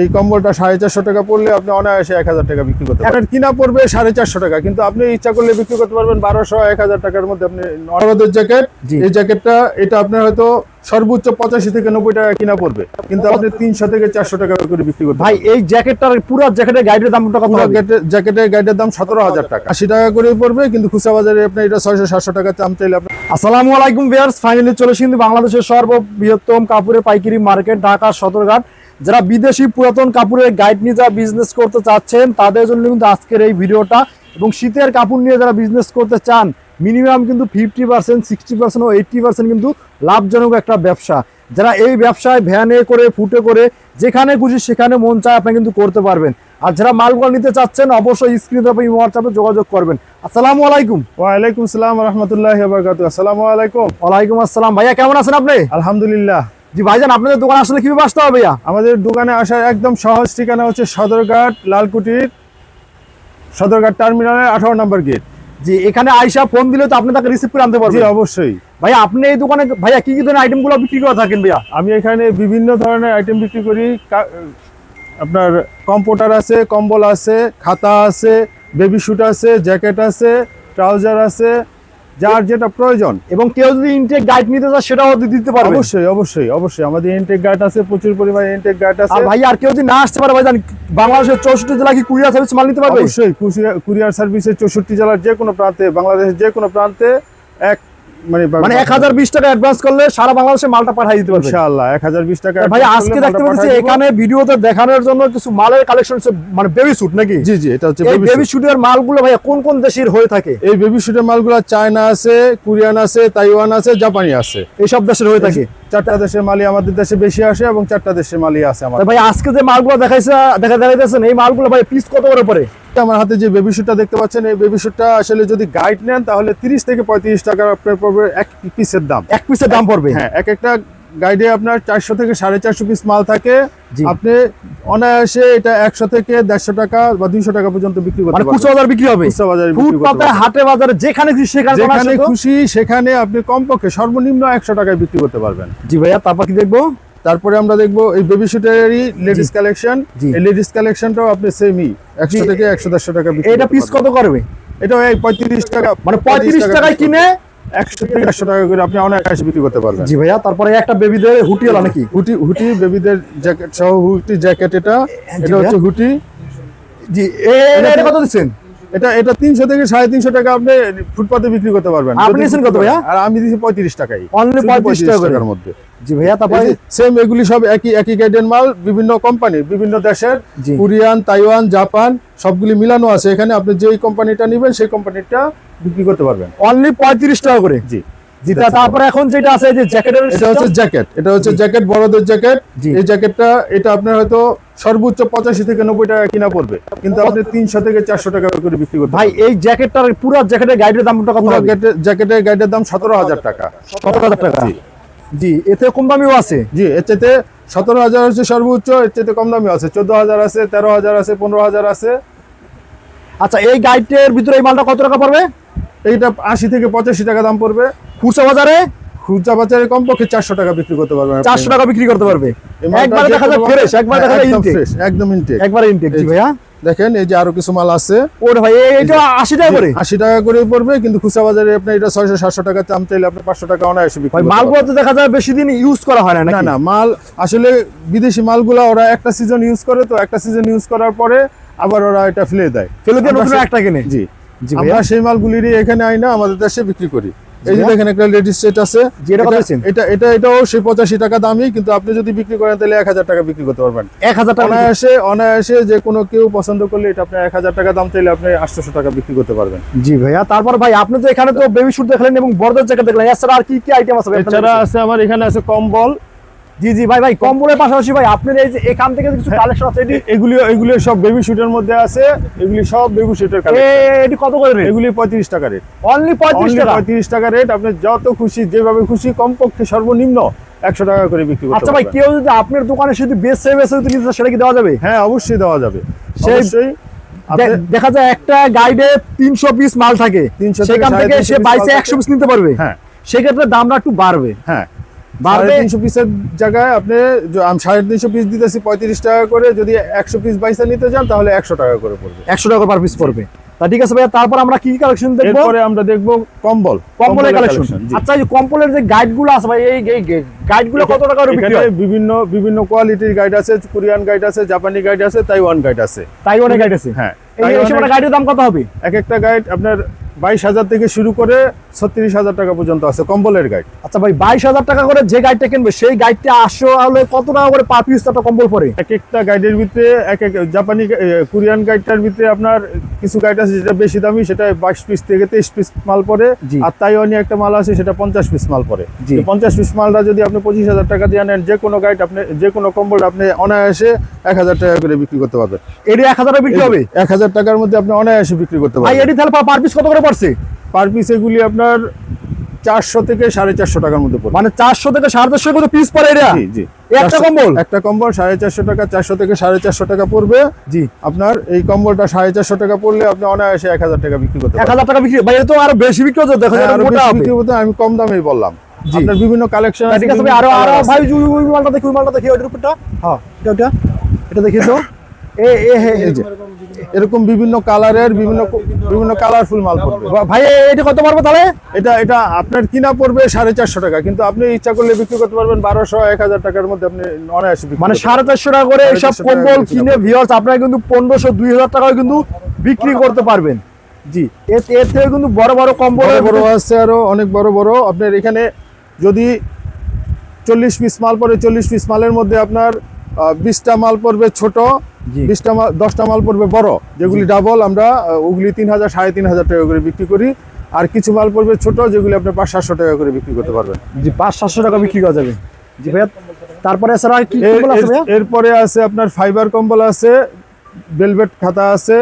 এই কম্বলটা সাড়ে চারশো টাকা পড়লে আপনি অনায়াসে এক হাজার টাকা বিক্রি করতে পারবেন। কিনা পড়বে সাড়ে চারশো টাকা কিন্তু আপনি ইচ্ছা করলে বিক্রি করতে পারবেন বারোশো এক হাজার টাকার মধ্যে আপনি নরদের জ্যাকেট। এই জ্যাকেটটা এটা আপনার হয়তো সর্বোচ্চ পঁচাশি থেকে নব্বই টাকা কিনা পড়বে কিন্তু আপনি তিনশো থেকে চারশো টাকা করে বিক্রি করতে ভাই এই জ্যাকেটটার পুরো জ্যাকেটের গাইডের কত পুরো জ্যাকেটের গাইডের দাম সতেরো হাজার টাকা। আশি টাকা করে পড়বে কিন্তু খুচরা বাজারে আপনি এটা ছয়শো সাতশো টাকা দাম চাইলে আপনি আসসালামু আলাইকুম ভিউয়ার্স ফাইনালি চলে কিন্তু বাংলাদেশের সর্ববৃহত্তম কাপড়ের পাইকারি মার্কেট ঢাকা সদরঘাট। যারা বিদেশি পুরাতন কাপড়ের গাইড নিয়ে যারা বিজনেস করতে চাচ্ছেন তাদের জন্য কিন্তু আজকের এই ভিডিওটা। এবং শীতের কাপড় নিয়ে যারা বিজনেস করতে চান মিনিমাম কিন্তু ফিফটি পার্সেন্ট সিক্সটি পার্সেন্ট ও এইটটি পার্সেন্ট কিন্তু লাভজনক একটা ব্যবসা। যারা এই ব্যবসায় ভ্যানে করে ফুটে করে যেখানে খুশি সেখানে মন চায় আপনি কিন্তু করতে পারবেন। আর যারা মালগুলো নিতে চাচ্ছেন অবশ্যই স্ক্রিনে আপনি হোয়াটসঅ্যাপে যোগাযোগ করবেন। আসসালামু আলাইকুম। ওয়ালাইকুম সালাম রহমতুল্লাহ আসসালামু আলাইকুম। ওয়ালাইকুম আসসালাম। ভাইয়া কেমন আছেন আপনি? আলহামদুলিল্লাহ। জি ভাইজান আপনাদের দোকান আসলে কীভাবে আসতে হবে আমাদের দোকানে আসার একদম সহজ ঠিকানা হচ্ছে সদরঘাট লালকুটির সদরঘাট টার্মিনালের আঠারো নম্বর গেট। জি এখানে আইসা ফোন দিলে তো আপনি তাকে রিসিভ করে আনতে পারবেন অবশ্যই। ভাইয়া আপনি এই দোকানে ভাইয়া কি কি ধরনের আইটেমগুলো বিক্রি করে থাকেন ভাইয়া? আমি এখানে বিভিন্ন ধরনের আইটেম বিক্রি করি। আপনার কম্পিউটার আছে কম্বল আছে খাতা আছে বেবি শুট আছে জ্যাকেট আছে ট্রাউজার আছে যার যেটা প্রয়োজন। এবং কেউ যদি ইনটেক গাইড নিতে চায় সেটাও দিতে পারবে। অবশ্যই অবশ্যই অবশ্যই। আমাদের ইনটেক গাইড আছে প্রচুর পরিমাণে ইনটেক গাইড আছে। আর ভাই আর কেউ যদি না আসতে পারে ভাইজান বাংলাদেশের চৌষট্টি জেলা কি কুরিয়ার সার্ভিস মাল নিতে পারবে? অবশ্যই কুরিয়ার- কুরিয়ার সার্ভিসে চৌষট্টি জেলার যে কোনো প্রান্তে বাংলাদেশের যে কোনো প্রান্তে এক মানে মানে এক হাজার বিশ টাকা অ্যাডভান্স করলে সারা বাংলাদেশে মালটা পাঠিয়ে দিতে পারবে ইনশাআল্লাহ এক হাজার বিশ টাকা ভাই আজকে দেখতে পাচ্ছি এখানে ভিডিওতে দেখানোর জন্য কিছু মালের কালেকশন মানে বেবি শুট নাকি? জি জি এটা হচ্ছে বেবি শুটের মালগুলো কোন কোন দেশের হয়ে থাকে? এই বেবি শুটের মালগুলো চায়না আছে কোরিয়ান আছে তাইওয়ান আছে জাপানি আছে। এইসব দেশের হয়ে থাকে? চারটা দেশের মালি আমাদের দেশে বেশি আসে এবং চারটা দেশের মালি আছে আমার ভাই আজকে যে মালগুলো দেখাইছে দেখা দেখাইতেছেন এই মালগুলো ভাই পিস কত করে পড়ে? আমার হাতে যে বেবি শুটটা দেখতে পাচ্ছেন এই বেবি শুটটা আসলে যদি গাইড নেন তাহলে তিরিশ থেকে পঁয়ত্রিশ টাকা আপনার পড়বে এক পিসের দাম। এক পিসের দাম পড়বে? হ্যাঁ এক একটা গাইডে আপনার চারশো থেকে সাড়ে চারশো পিস মাল থাকে। আপনি অনায়াসে এটা একশো থেকে দেড়শো টাকা বা দুইশো টাকা পর্যন্ত বিক্রি করতে মানে পারবেন। বাজার বিক্রি হবে? বাজারে ফুটপাতে হাটে বাজারে যেখানে খুশি সেখানে যেখানে খুশি সেখানে আপনি কমপক্ষে সর্বনিম্ন একশো টাকায় বিক্রি করতে পারবেন। জি ভাইয়া তারপর কি দেখব? তারপরে আমরা দেখব এই বেবি শুটেরই লেডিস কালেকশন। এই লেডিস কালেকশনটাও আপনি সেমই একশো থেকে একশো দেড়শো টাকা এটা পিস কত করবে এটা পঁয়ত্রিশ টাকা মানে পঁয়ত্রিশ টাকায় কিনে একশো থেকে একশো টাকা করে আপনি অনায়াসে বিক্রি করতে পারবেন। জি ভাইয়া তারপরে একটা বেবিদের হুটি হলো নাকি? হুটি হুটি বেবিদের জ্যাকেট সহ হুটি জ্যাকেট এটা। এটা হচ্ছে হুটি। জি এটা এটা কত দিচ্ছেন? এটা এটা তিনশো থেকে সাড়ে তিনশো টাকা আপনি ফুটপাতে বিক্রি করতে পারবেন। আপনি যদি কত ভাইয়া? আর আমি দিচ্ছি পঁয়ত্রিশ টাকাই Only শুধু 35 টাকা করে। টাকার মধ্যে। জি ভাইয়া তারপরে? সেম এগুলি সব একই একই গাইডের মাল বিভিন্ন কোম্পানি বিভিন্ন দেশের কোরিয়ান তাইওয়ান জাপান সবগুলি মিলানো আছে। এখানে আপনি যেই কোম্পানিটা নেবেন সেই কোম্পানিটা বিক্রি করতে পারবেন। অনলি পঁয়ত্রিশ টাকা করে। জি। তা- তারপরে এখন যেটা আছে যে জ্যাকেটের এটা হচ্ছে জ্যাকেট এটা হচ্ছে জ্যাকেট বড়দের জ্যাকেট এই জ্যাকেটটা এটা আপনার হয়তো সর্বোচ্চ পঁচাশি থেকে নব্বই টাকা কিনা পড়বে। কিন্তু আপনি তিনশো থেকে চারশো টাকা করে বিক্রি করতে ভাই এই জ্যাকেটটার পুরো জ্যাকেটের গাইডের কত জ্যাকেটের- গাইডের দাম সতেরো হাজার টাকা। সতেরো হাজার টাকা। জি। এতে কম দামিও আছে। জি চাইতে সতেরো হাজার হচ্ছে সর্বোচ্চ এর কম দামি আছে। চোদ্দ হাজার আছে তেরো হাজার আছে পনেরো হাজার আছে। আচ্ছা এই গাইডের ভিতরে এই মালটা কত টাকা পড়বে? এইটা আশি থেকে পঁচাশি টাকা দাম পড়বে। খুচরা বাজারে? খুচরা বাজারে কমপক্ষে চারশো টাকা বিক্রি করতে আপনি। চারশো টাকা বিক্রি করতে পারবে। এই মালটা একবারে যে দেখা যায় ফ্রেশ একবার দেখা যায় ইনটেক একদম ইনটেক একবারে ইনটেক জি ভাইয়া। দেখেন এই যে আরও কিছু মাল আছে। ওরে ভাই এটা আশি টাকা করে? আশি টাকা করে পড়বে কিন্তু খুচরা বাজারে আপনি এটা ছয়শো সাতশো টাকা দাম চাইলে আপনি পাঁচশো টাকা অনায়াসে বিক্রি ভাই মালগুলো তো দেখা যায় বেশি দিন ইউজ করা হয় না না না মাল আসলে বিদেশি মালগুলা ওরা একটা সিজন ইউজ করে তো একটা সিজন ইউজ করার পরে আবার ওরা এটা ফেলে দেয়। ফেলে দিয়ে নতুন একটা কিনে? জি। আমরা সেই মালগুলিরই এখানে আই না আমাদের দেশে বিক্রি করি। এই যে দেখেন একটা লেডিস সেট আছে। এটা এটা- এটাও সেই পঁচাশি টাকা দামই কিন্তু আপনি যদি বিক্রি করেন তাহলে এক হাজার টাকা বিক্রি করতে পারবেন। এক হাজার টাকা অনায়াসে অনায়াসে যে কোনো কেউ পছন্দ করলে এটা আপনি এক হাজার টাকা দাম চাইলে আপনি আটশোশো টাকা বিক্রি করতে পারবেন। জি ভাইয়া তারপর ভাই আপনি তো এখানে তো বেবি শুট দেখলেন এবং বড়দের জ্যাকেট দেখলেন এছাড়া আর কি কি আইটেম আছে এছাড়া আছে আমার এখানে আছে কম্বল জি জি ভাই ভাই কম্বলের পাশাপাশি ভাই আপনার এই যে এখান থেকে কিছু কালেকশন আছে এটি এগুলি এগুলি সব বেবি শুটের মধ্যে আছে এগুলি সব বেবি শুটের এটি কত করে এগুলি পঁয়ত্রিশ টাকা রেট অনলি পঁয়ত্রিশ টাকা? পঁয়ত্রিশ টাকা রেট আপনি যত খুশি যেভাবে খুশি কমপক্ষে সর্বনিম্ন একশো টাকা করে বিক্রি করতে আচ্ছা ভাই কেউ যদি আপনার দোকানে শুধু বেসে বেসে যদি নিতে সেটা কি দেওয়া যাবে? হ্যাঁ অবশ্যই দেওয়া যাবে। সেই- দেখা যায় একটা গাইডে তিনশো পিস মাল থাকে। 300 থেকে সেখান থেকে সে বাইশে একশো পিস নিতে পারবে। হ্যাঁ। সেক্ষেত্রে দামটা একটু বাড়বে। হ্যাঁ। বাড়বে? তিনশো পিসের জায়গায় আপনি য- আমি সাড়ে তিনশো পিস দিতেছি পঁয়ত্রিশ টাকা করে যদি একশো পিস বাইসা নিতে চান তাহলে একশো টাকা করে পড়বে। একশো টাকা পার পিস পড়বে। তা ঠিক আছে ভাইয়া তারপর আমরা কি কালেকশন দেখব? আমরা দেখব কম্বল। কম্বলের কালেকশন আচ্ছা এই কম্বলের যে গাইডগুলো আছে ভাই এই গাইডগুলো কত টাকা করে বিক্রি হয়? বিভিন্ন বিভিন্ন কোয়ালিটির গাইড আছে কোরিয়ান গাইড আছে জাপানি গাইড আছে তাইওয়ান গাইড আছে। তাই অনেক গাইড আছে? হ্যাঁ এই তাইওয়ানের গাইডের দাম কত হবে? এক একটা গাইড আপনার বাইশ হাজার থেকে শুরু করে ছত্রিশ হাজার টাকা পর্যন্ত আছে কম্বলের গাইড আচ্ছা ভাই বাইশ হাজার টাকা করে যে গাইডটা কিনবে সেই গাইডটা আসলে কত টাকা করে পার পিস একটা কম্বল পরে এক একটা গাইডের ভিতরে এক এক জাপানি কোরিয়ান গাইডটার ভিতরে আপনার কিছু গাইড আছে যেটা বেশি দামি সেটা বাইশ পিস থেকে তেইশ পিস মাল জি। আর তাইওয়ানি একটা মাল আছে সেটা পঞ্চাশ পিস মাল পরে জি। পঞ্চাশ পিস মালটা যদি আপনি পঁচিশ হাজার টাকা দিয়ে নেন যে কোনো গাইড আপনি যে কোনো কম্বল আপনি অনায়াসে এক হাজার টাকা করে বিক্রি করতে পারবেন। এটি এক হাজার বিক্রি হবে? এক হাজার টাকার মধ্যে আপনি অনায়াসে বিক্রি করতে পারবেন। এটি তাহলে পার পিস কত করে পড়ছে পার পিস এগুলি আপনার চারশো থেকে সাড়ে চারশো টাকার মধ্যে পড়বে। মানে চারশো থেকে সাড়ে চারশো কত পিস পড়ে এটা? জি জি। একটা কম্বল? একটা কম্বল সাড়ে চারশো টাকা চারশো থেকে সাড়ে চারশো টাকা পড়বে। জি। আপনার এই কম্বলটা সাড়ে চারশো টাকা পড়লে আপনি অনায়াসে এক হাজার টাকা বিক্রি করতে এক হাজার টাকা বিক্রি ভাই তো আরও বেশি বিক্রি হচ্ছে দেখা হ্যাঁ, যায় হতে আমি কম দামেই বললাম। আপনার বিভিন্ন কালেকশন ঠিক আছে আরও আরও ভাই ওই মালটা দেখি ওই মালটা দেখি ওইটার উপরটা। হ্যাঁ এটা এটা দেখি তো এরকম বিভিন্ন কালারের বিভিন্ন বিভিন্ন কালারফুল মাল পড়বে ভাই এটা কত পারব তাহলে এটা এটা আপনার কিনা পড়বে সাড়ে চারশো টাকা কিন্তু আপনি ইচ্ছা করলে বিক্রি করতে পারবেন বারোশো এক হাজার টাকার মধ্যে আপনি অনায়াসে মানে সাড়ে চারশো টাকা করে এইসব কম্বল কিনে ভিওর্স আপনারা কিন্তু পনেরোশো দুই হাজার টাকায় কিন্তু বিক্রি করতে পারবেন জি এর থেকে কিন্তু বড় বড় কম্বল বড় আছে আরও অনেক বড় বড় আপনার এখানে যদি চল্লিশ পিস মাল পড়ে চল্লিশ পিস মালের মধ্যে আপনার বিশটা মাল পড়বে ছোট। বিশটা মাল দশটা মাল পড়বে বড় যেগুলি ডাবল আমরা ওগুলি তিন হাজার সাড়ে তিন হাজার টাকা করে বিক্রি করি। আর কিছু মাল পড়বে ছোট যেগুলি আপনি পাঁচ সাতশো টাকা করে বিক্রি করতে পারবেন। জি পাঁচ সাতশো টাকা বিক্রি করা যাবে। জি ভাইয়া তারপরে আর কি এরপরে আছে আপনার ফাইবার কম্বল আছে বেলভেট খাতা আছে।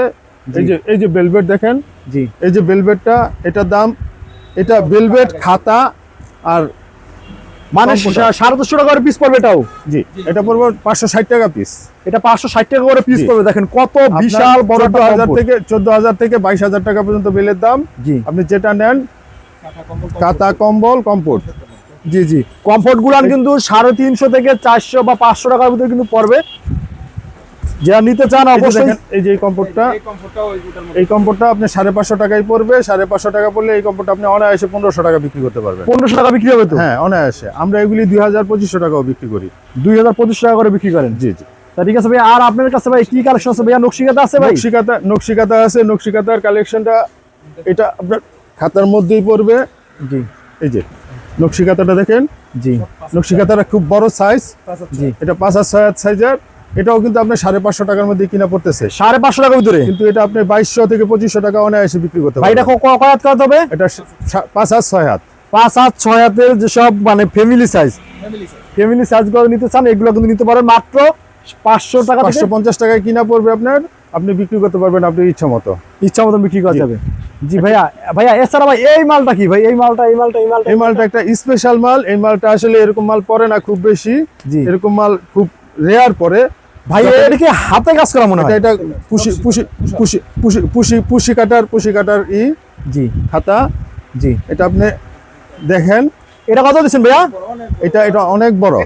এই যে এই যে বেলভেট দেখেন। জি। এই যে বেলভেটটা এটার দাম এটা বেলভেট খাতা আর মানে সাড়ে দুশো টাকা করে পিস পড়বে এটাও। জি এটা পড়বে পাঁচশো ষাট টাকা পিস এটা পাঁচশো ষাট টাকা করে পিস পড়বে। দেখেন কত বিশাল বড় হাজার থেকে চোদ্দ হাজার থেকে বাইশ হাজার টাকা পর্যন্ত বেলের দাম। জি। আপনি যেটা নেন কাতা কম্বল কম্পোর্ট জি জি। কমফোর্ট গুলান কিন্তু সাড়ে তিনশো থেকে চারশো বা পাঁচশো টাকার ভিতরে কিন্তু পড়বে। যারা নিতে চান অবশ্যই দেখেন, এই যে এই কম্পোর্টটা এই কম্পোর্টটা আপনি সাড়ে পাঁচশো টাকায় পড়বে সাড়ে পাঁচশো টাকা পড়লে এই কম্পোর্টটা আপনি অনায়াসে পনেরোশো টাকা বিক্রি করতে পারবেন। পনেরোশো টাকা বিক্রি হবে তো? হ্যাঁ অনায়াসে। আমরা এগুলি দুই হাজার পঁচিশশো টাকাও বিক্রি করি। দুই হাজার পঁচিশ টাকা করে বিক্রি করেন? জি জি। ঠিক আছে ভাই আর আপনার কাছে ভাই কি কালেকশন আছে ভাইয়া? নকশিকাতা আছে ভাই? নকশিকাতা নকশিকাতা আছে নকশিকাতার কালেকশনটা এটা আপনার খাতার মধ্যেই পড়বে। জি। এই যে নকশিকাতাটা দেখেন। জি। নকশিকাতাটা খুব বড় সাইজ জি এটা পাঁচ হাজার ছয় হাজার। সাইজের এটাও কিন্তু আপনার সাড়ে পাঁচশো টাকার মধ্যে কিনা পড়তেছে। সাড়ে পাঁচশো টাকার ভিতরে? কিন্তু এটা আপনি বাইশশো থেকে পঁচিশশো টাকা অনায়াসে বিক্রি করতে ভাই এটা হাত করতে হবে? এটা পাঁচ হাজার ছয় হাত। পাঁচ হাত ছয় হাতের যেসব মানে ফ্যামিলি সাইজ ফ্যামিলি সাইজগুলো নিতে চান এগুলো কিন্তু নিতে পারেন মাত্র পাঁচশো টাকা পাঁচশো পঞ্চাশ টাকায় কিনা পড়বে আপনার আপনি বিক্রি করতে পারবেন আপনি ইচ্ছা মতো। ইচ্ছা মতো বিক্রি করা। যাবে। জি ভাইয়া ভাইয়া এছাড়া ভাই এই মালটা কি ভাই? এই মালটা এই মালটা এই মালটা এই মালটা একটা স্পেশাল মাল এই মালটা আসলে এরকম মাল পরে না খুব বেশি। জি। এরকম মাল খুব রেয়ার পরে ভাই এটা কি হাতে কাজ করা মনে এটা হয়? এটা পুষি পুষি পুষি পুষি পুষি পুষি কাটার পুষি কাটার ই জি। খাতা। জি। এটা আপনি দেখেন। এটা কত দিচ্ছেন ভাইয়া? এটা এটা অনেক বড়।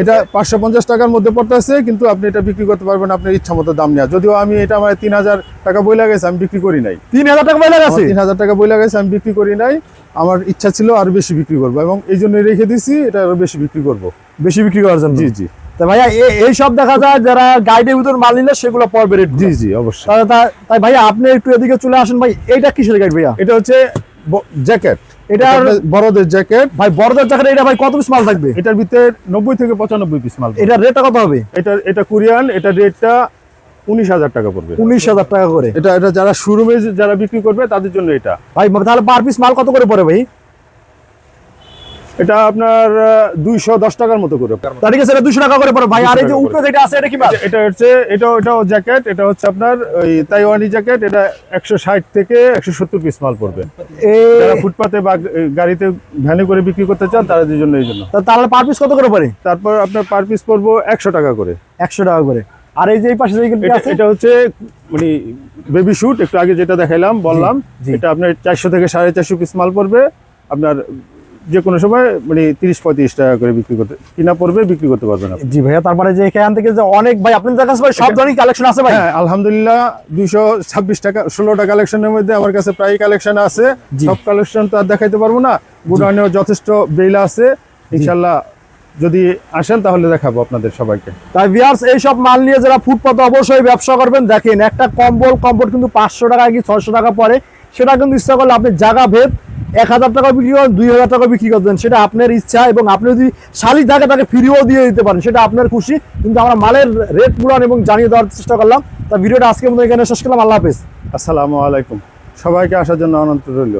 এটা পাঁচশো পঞ্চাশ টাকার মধ্যে পড়তেছে কিন্তু আপনি এটা বিক্রি করতে পারবেন আপনার ইচ্ছা মতো দাম নেওয়া। যদিও আমি এটা আমার তিন হাজার টাকা বই লাগাইছে আমি বিক্রি করি নাই। তিন হাজার টাকা পাইলে গেছে? তিন হাজার টাকা বই লাগাইছে আমি বিক্রি করি নাই। আমার ইচ্ছা ছিল আরও বেশি বিক্রি করব এবং এই জন্য রেখে দিছি এটা আরও বেশি বিক্রি করব। বেশি বিক্রি করার জন্য? জি জি। তা ভাইয়া এই সব দেখা যায় যারা গাইডের ভিতর মাল নিলে সেগুলো পড়বে রেট জি জি অবশ্যই। তাই ভাইয়া আপনি একটু এদিকে চলে আসেন ভাই এইটা কিসের গাইড ভাইয়া? এটা হচ্ছে জ্যাকেট। এটা এটা বড়দের জ্যাকেট। ভাই বড়দের জায়গায় এটা ভাই কত পিস মাল থাকবে? এটার ভিতরে নব্বই থেকে পঁচানব্বই পিস মাল। এটা রেটটা কত হবে? এটা এটা কোরিয়ান এটা রেটটা উনিশ হাজার টাকা পড়বে। উনিশ হাজার টাকা করে। এটা এটা যারা শোরুমে যারা বিক্রি করবে তাদের জন্য এটা। ভাই তাহলে পার পিস মাল কত করে পড়ে ভাই? এটা আপনার দুইশো দশ টাকার মতো করে। তা ঠিক আছে দুশো টাকা করে পড়ে। ভাই আর এই যে 200 উপরে যেটা আছে এটা কি এটা- হচ্ছে এটা এটাও জ্যাকেট এটা হচ্ছে আপনার ওই তাইওয়ানি জ্যাকেট এটা একশো ষাট থেকে একশো সত্তর পিস মাল পড়বে। যারা ফুটপাতে বা গাড়িতে ভ্যানে করে বিক্রি করতে চান তাদের জন্য এই জন্য। তাহলে পার পিস কত করে পড়ে? তারপর আপনার পার পিস পড়ব একশো টাকা করে। একশো টাকা করে। আর এই যে এই পাশে এটা হচ্ছে মানে বেবি শুট একটু আগে যেটা দেখাইলাম বললাম। এটা আপনার চারশো থেকে সাড়ে চারশো পিস মাল পড়বে। আপনার যে কোনো সময় মানে তিরিশ পঁয়ত্রিশ টাকা করে বিক্রি করতে কিনা পড়বে বিক্রি করতে পারবেন আপনি। জি ভাইয়া তারপরে যে এখান থেকে যে অনেক ভাই আপনাদের কাছে ভাই সব ধরনের কালেকশন আছে ভাই? হ্যাঁ আলহামদুলিল্লাহ দুইশো ছাব্বিশ টাকা ষোলোটা কালেকশনের মধ্যে আমার কাছে প্রায় কালেকশন আছে। সব কালেকশন তো আর দেখাইতে পারব না গুডাউনেও যথেষ্ট বেল আছে। ইনশাল্লাহ যদি আসেন তাহলে দেখাবো আপনাদের সবাইকে। তাই ভিয়ার্স এইসব মাল নিয়ে যারা ফুটপাতে অবশ্যই ব্যবসা করবেন দেখেন একটা কম্বল কম্বল কিন্তু পাঁচশো টাকা কি ছয়শো টাকা পরে সেটা কিন্তু ইচ্ছা করলে আপনি জায়গা ভেদ এক হাজার টাকা বিক্রি করেন, দুই হাজার টাকা বিক্রি করবেন সেটা আপনার ইচ্ছা এবং আপনি যদি শালি থাকে তাকে ফ্রিও দিয়ে দিতে পারেন, সেটা আপনার খুশি। কিন্তু আমরা মালের রেট পুরান এবং জানিয়ে দেওয়ার চেষ্টা করলাম। তা ভিডিওটা আজকে মতো এখানে শেষ করলাম। আল্লাহ হাফেজ। আসসালামু আলাইকুম। সবাইকে আসার জন্য অনন্ত রইল।